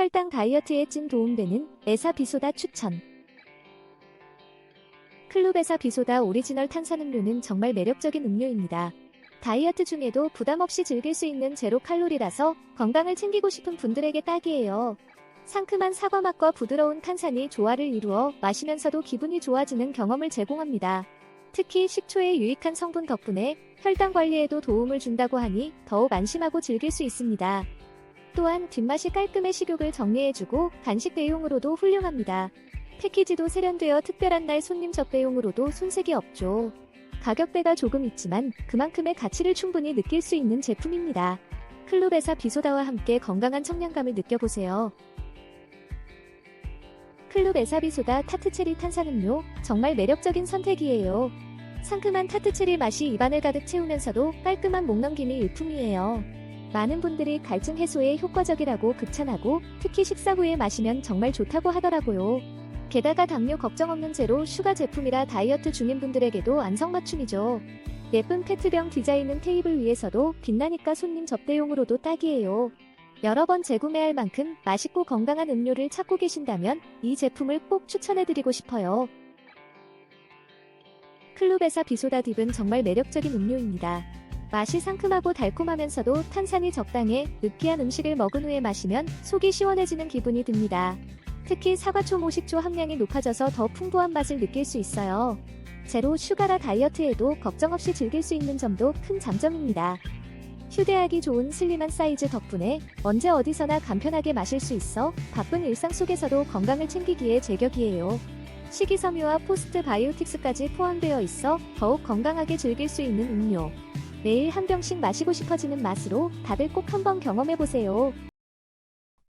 혈당 다이어트에 찐 도움되는 에사 비소다 추천. 클룹에사 비소다 오리지널 탄산음료는 정말 매력적인 음료입니다. 다이어트 중에도 부담 없이 즐길 수 있는 제로 칼로리라서 건강을 챙기고 싶은 분들에게 딱이에요. 상큼한 사과 맛과 부드러운 탄산이 조화를 이루어 마시면서도 기분이 좋아지는 경험을 제공합니다. 특히 식초의 유익한 성분 덕분에 혈당 관리에도 도움을 준다고 하니 더욱 안심하고 즐길 수 있습니다. 또한 뒷맛이 깔끔해 식욕을 정리해주고 간식 대용으로도 훌륭합니다. 패키지도 세련되어 특별한 날 손님 접대용으로도 손색이 없죠. 가격대가 조금 있지만 그만큼의 가치를 충분히 느낄 수 있는 제품입니다. 클럽에사 비소다와 함께 건강한 청량감을 느껴보세요. 클럽 에사 비소다 타트체리 탄산음료 정말 매력적인 선택이에요. 상큼한 타트체리 맛이 입안을 가득 채우면서도 깔끔한 목넘김이 일품이에요. 많은 분들이 갈증 해소에 효과적이라고 극찬하고 특히 식사 후에 마시면 정말 좋다고 하더라고요. 게다가 당뇨 걱정 없는 제로 슈가 제품이라 다이어트 중인 분들에게도 안성맞춤이죠. 예쁜 페트병 디자인은 테이블 위에서도 빛나니까 손님 접대용으로도 딱이에요. 여러 번 재구매할 만큼 맛있고 건강한 음료를 찾고 계신다면 이 제품을 꼭 추천해드리고 싶어요. 클룹에사 비소다 딥은 정말 매력적인 음료입니다. 맛이 상큼하고 달콤하면서도 탄산이 적당해 느끼한 음식을 먹은 후에 마시면 속이 시원해지는 기분이 듭니다. 특히 사과초 모식초 함량이 높아져서 더 풍부한 맛을 느낄 수 있어요. 제로 슈가라 다이어트에도 걱정 없이 즐길 수 있는 점도 큰 장점입니다. 휴대하기 좋은 슬림한 사이즈 덕분에 언제 어디서나 간편하게 마실 수 있어 바쁜 일상 속에서도 건강을 챙기기에 제격이에요. 식이섬유와 포스트 바이오틱스까지 포함되어 있어 더욱 건강하게 즐길 수 있는 음료. 매일 한 병씩 마시고 싶어지는 맛으로 다들 꼭 한번 경험해보세요.